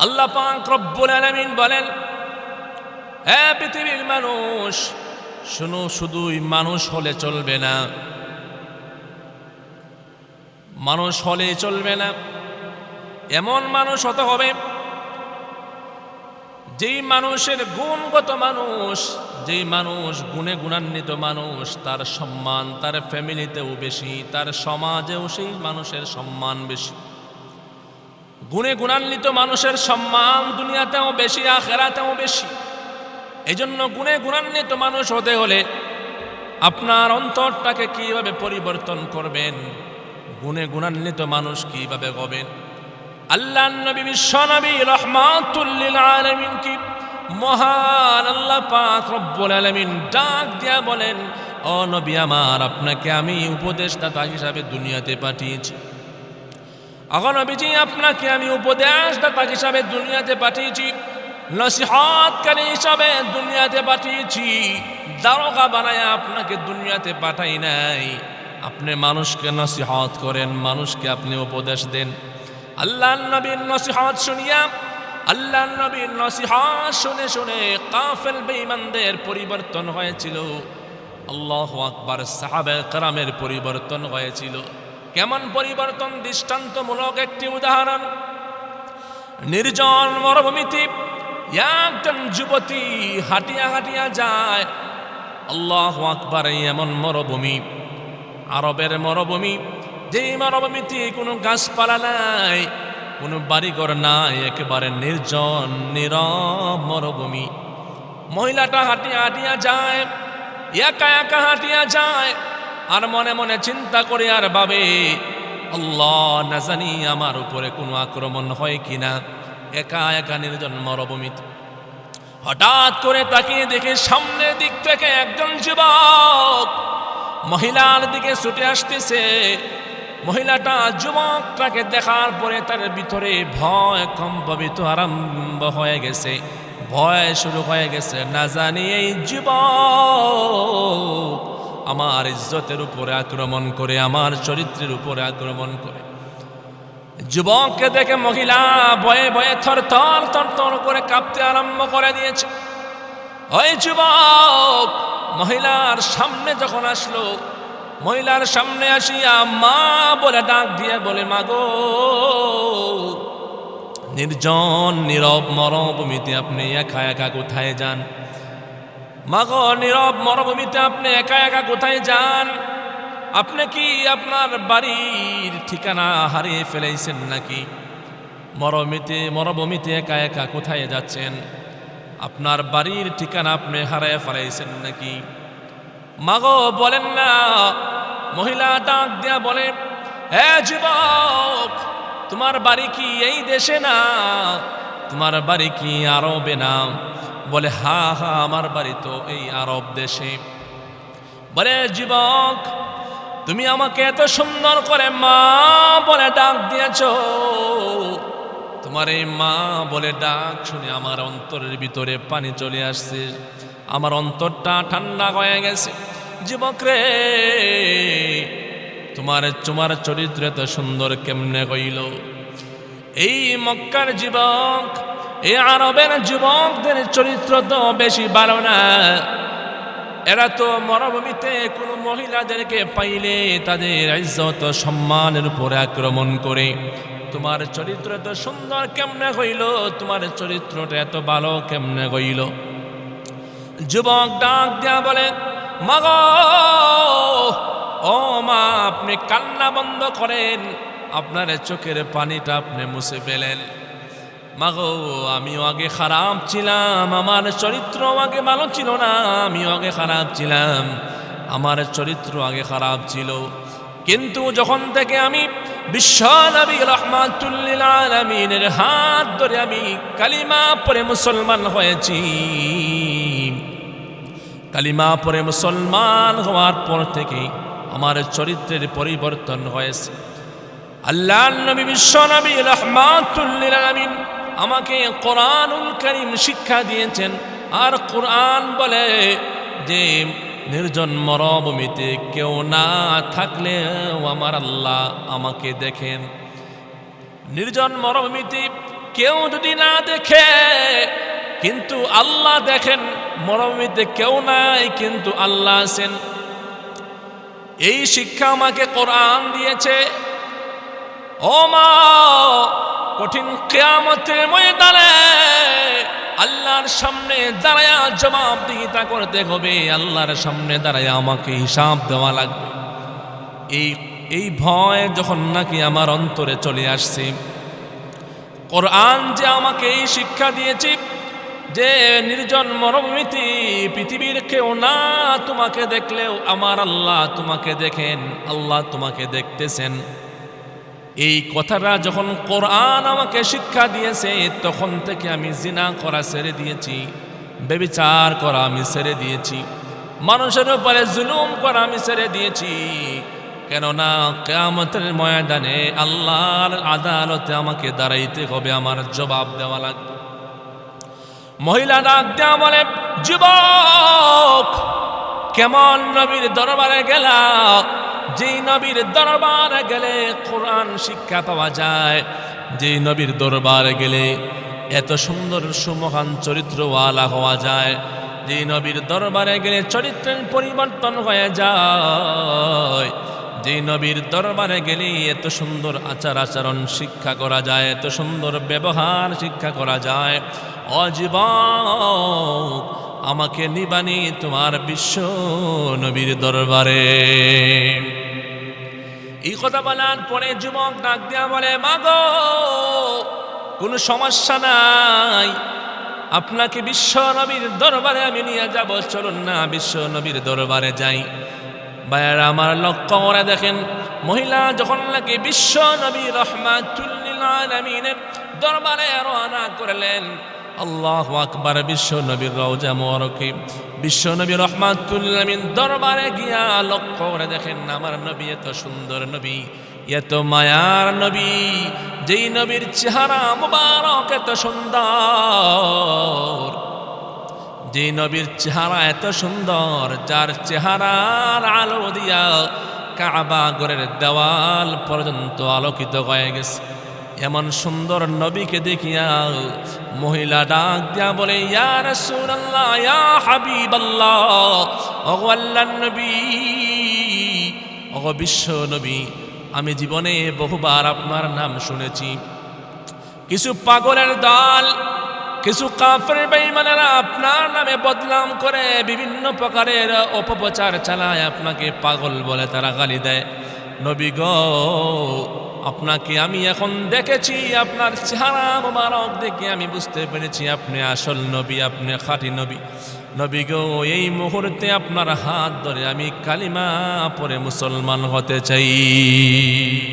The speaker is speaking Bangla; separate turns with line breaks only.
আল্লাহ পাক রব্বুল বলেন এ পৃথিবীর মানুষ, শুনো, শুধুই মানুষ হলে চলবে না। মানুষ হলে চলবে না। এমন মানুষ হতে হবে, যেই মানুষের গুণগত মানুষ, যেই মানুষ গুণে গুণান্বিত মানুষ, তার সম্মান তার ফ্যামিলিতেও বেশি, তার সমাজেও সেই মানুষের সম্মান বেশি। গুণে গুণান্বিত মানুষের সম্মান দুনিয়াতেও বেশি, আখেরাতেও বেশি। এই জন্য গুণে গুণান্বিত মানুষ হতে হলে আপনার অন্তরটাকে কীভাবে পরিবর্তন করবেন? গুণে গুণান্বিত মানুষ কীভাবে হবেন? আল্লাহ নবী বিশ্ব নবী রহমাতুল্লিল আলমিন কি মহান আল্লাহ পাক রব্বুল আলমিন ডাক দিয়া বলেন, ও নবী আমার, আপনাকে আমি উপদেশদাতা হিসাবে দুনিয়াতে পাঠিয়েছি। এখন নবীজি, আপনাকে আমি উপদেশদাতা হিসাবে দুনিয়াতে পাঠিয়েছি, নসিহতকারী হিসাবে দুনিয়াতে পাঠিয়েছি, দারোগা বানায় আপনাকে দুনিয়াতে পাঠাই নাই। আপনি মানুষকে নসিহত করেন, মানুষকে আপনি উপদেশ দেন। আল্লাহ নবীর নসিহত শুনিয়া, আল্লাহ নবীর নসিহত শুনে শুনে কাফেল বেঈমানদের পরিবর্তন হয়েছিল। আল্লাহ আকবার সাহাবে কারামের পরিবর্তন হয়েছিল। কেমন পরিবর্তন দৃষ্টান্তমূলক একটি উদাহরণ? নির্জন মরুভূমিতে একজন যুবতী হাঁটিয়া হাঁটিয়া যায়। আল্লাহ আকবার এমন মরুভূমি। আরবের মরুভূমি, যেই মরুভূমিতে কোনো গাছপালা নাই, কোনো বাড়িঘর নাই, একেবারে নির্জন, নীরব মরুভূমি। মহিলাটা হাঁটিয়া হাঁটিয়া যায়, একা একা হাঁটিয়া যায়। আর মনে মনে চিন্তা করে, আর ভাবে আল্লাহ না জানি আমার উপরে কোনো আক্রমণ হয় কিনা। একা একা নির্জন মরুভূমিতে হঠাৎ করে তাকিয়ে দেখে সামনের দিক থেকে একজন যুবক মহিলার দিকে ছুটে আসতেছে। মহিলাটা যুবকটাকে দেখার পরে তার ভিতরে ভয় কম্পবিত আরম্ভ হয়ে গেছে। ভয় শুরু হয়ে গেছে। না জানি এই যুবক আমার ইজ্জতের উপরে আক্রমণ করে, আমার চরিত্রের উপরে আক্রমণ করে। যুবককে দেখে মহিলা বয়ে বয়ে থর থর থর থর করে কাঁপতে আরম্ভ করে দিয়েছে। ওই যুবক মহিলার সামনে যখন আসলো, মহিলার সামনে আসিয়া মা বলে ডাক দিয়ে বলে, মাগো, নির্জন, নীরব মরভূমিতে আপনি একা একা কোথায় যান? মাগো নীরব মরভূমিতে আপনি একা একা কোথায় যান? আপনি কি আপনার বাড়ির ঠিকানা হারিয়ে ফেলেছেন নাকি? মরমিতে মরভূমিতে একা একা কোথায় যাচ্ছেন? আপনার বাড়ির ঠিকানা আপনি হারিয়ে ফেলাইছেন নাকি? মাগো বলেন না। মহিলা ডাক দেয়া বলে, হে যুবক, তোমার বাড়ি কি এই দেশে না? তোমার বাড়ি কি আরবে না? বলে, হা হা, আমার বাড়ি তো এই আরব দেশে। বলে, যুবক, তুমি আমাকে এত সুন্দর করে মা বলে ডাক দিয়েছ। তোমার এই মা বলে ডাক শুনে আমার অন্তরের ভিতরে পানি চলে আসছে। আমার অন্তরটা ঠান্ডা হয়ে গেছে। যুবক রে, তোমার তোমার চরিত্র এত সুন্দর কেমনে হইল? এই মক্কার যুবক এই আরবের যুবকদের চরিত্র তো বেশি ভালো না। এরা তো মরভূমিতে কোনো মহিলাদেরকে পাইলে তাদের ইজ্জত, সম্মানের উপরে আক্রমণ করে। তোমার চরিত্র এত সুন্দর কেমনে হইল? তোমার চরিত্রটা এত ভালো কেমনে হইল? যুবক ডাক দেয়া বলে, মাগ, ও মা, আপনি কান্না বন্ধ করেন। আপনার চোখের পানিটা আপনি মুছে ফেলেন। মাগো, আমিও আগে খারাপ ছিলাম, আমার চরিত্র আগে ভালো ছিল না, আমিও আগে খারাপ ছিলাম, আমার চরিত্র আগে খারাপ ছিল। কিন্তু যখন থেকে আমি বিশ্ব নবী রহমাতুল্লিল আলমিনের হাত ধরে আমি কালিমা পরে মুসলমান হয়েছি, কালিমা পরে মুসলমান হওয়ার পর থেকে আমার চরিত্রের পরিবর্তন হয়েছে। আল্লাহ নবী বিশ্ব নবী রহমাতুল্লিল আলমিন আমাকে কোরআনুল করিম শিক্ষা দিয়েছেন। আর কোরআন বলে যে নির্জন মরভূমিতে কেউ না থাকলেও আমার আল্লাহ আমাকে দেখেন। নির্জন মরভূমিতে কেউ যদি না দেখে, কিন্তু আল্লাহ দেখেন। মরমিতে কেউ নাই, কিন্তু আল্লাহ আছেন। এই শিক্ষা আমাকে কোরআন দিয়েছে। ও মা কঠিন কেয়ামতের ময়দানে আল্লাহর সামনে দাঁড়ায়া জবাবদিহিতা করতে হবে। আল্লাহর সামনে দাঁড়ায়া আমাকে হিসাব দেওয়া লাগবে। এই এই ভয় যখন নাকি আমার অন্তরে চলে আসছে, কোরআন যে আমাকে এই শিক্ষা দিয়েছে যে নির্জন মরমিতি পৃথিবীর কেউ না, তোমাকে দেখলেও আমার আল্লাহ তোমাকে দেখেন, আল্লাহ তোমাকে দেখতেছেন। এই কথাটা যখন কোরআন আমাকে শিক্ষা দিয়েছে, তখন থেকে আমি জিনা করা ছেড়ে দিয়েছি, বেবিচার করা আমি ছেড়ে দিয়েছি, মানুষের উপরে জুলুম করা আমি ছেড়ে দিয়েছি। কেননা কেয়ামতের ময়দানে আল্লাহর আদালতে আমাকে দাঁড়াইতে হবে, আমার জবাব দেওয়া লাগবে। মহিলা বলে, যুবক, কেমন নবীর দরবারে গেলা? যেই নবীর দরবারে গেলে কোরআন শিক্ষা পাওয়া যায়, যেই নবীর দরবারে গেলে এত সুন্দর সুমহান চরিত্রওয়ালা হওয়া যায় যে নবীর দরবারে গেলে চরিত্রের পরিবর্তন হয়ে যায় যে নবীর দরবারে গেলে এত সুন্দর আচার আচরণ শিক্ষা করা যায়, এত সুন্দর ব্যবহার শিক্ষা করা যায় অজীবক আমাকে নিবানি তোমার বিশ্ব নবীর দরবারে। এই কথা বলার পরে যুবক ডাক দেওয়া বলে, মাগো, কোনো সমস্যা নাই। আপনাকে বিশ্ব নবীর দরবারে আমি নিয়ে যাব। চলুন না বিশ্ব নবীর দরবারে যাই। ভাইয়ারা, আমার লক্ষ্য করে দেখেন, মহিলা যখন নাকি বিশ্ব নবী রহমাতুল্লিল আলামিনের দরবারে রওনা করলেন আল্লাহ আকবার বিশ্ব নবীর রওজা মোরকে বিশ্ব নবী রহমাতুল্লামিন দরবারে গিয়া লক্ষ্য করে দেখেন, আমার নবী এত সুন্দর নবী, এত মায়ার নবী, যেই নবীর চেহারা মুবারক এত সুন্দর। যে নবীর চেহারা এত সুন্দর, যার চেহারার আলো দিয়া কাবা গরের দেওয়াল পর্যন্ত আলোকিত হয়ে গেছে। এমন সুন্দর নবীকে দেখিয়া মহিলা ডাক দিয়া বলে, ইয়া রাসূলুল্লাহ হাবিবাল্লাহ নবী, ওগো বিশ্ব নবী, আমি জীবনে বহুবার আপনার নাম শুনেছি। কিছু পাগলের দল, কিছু কাফের বেঈমানেরা আপনার নামে বদনাম করে বিভিন্ন প্রকারের অপপ্রচার চালায় আপনাকে পাগল বলে তারা গালি দেয়। নবী গো আপনাকে আমি এখন দেখেছি, আপনার চেহারা মোবারক দেখে আমি বুঝতে পেরেছি আপনি আসল নবী, আপনি খাঁটি নবী। নবী গো, এই মুহূর্তে আপনার হাত ধরে আমি কালিমা পরে মুসলমান হতে চাই।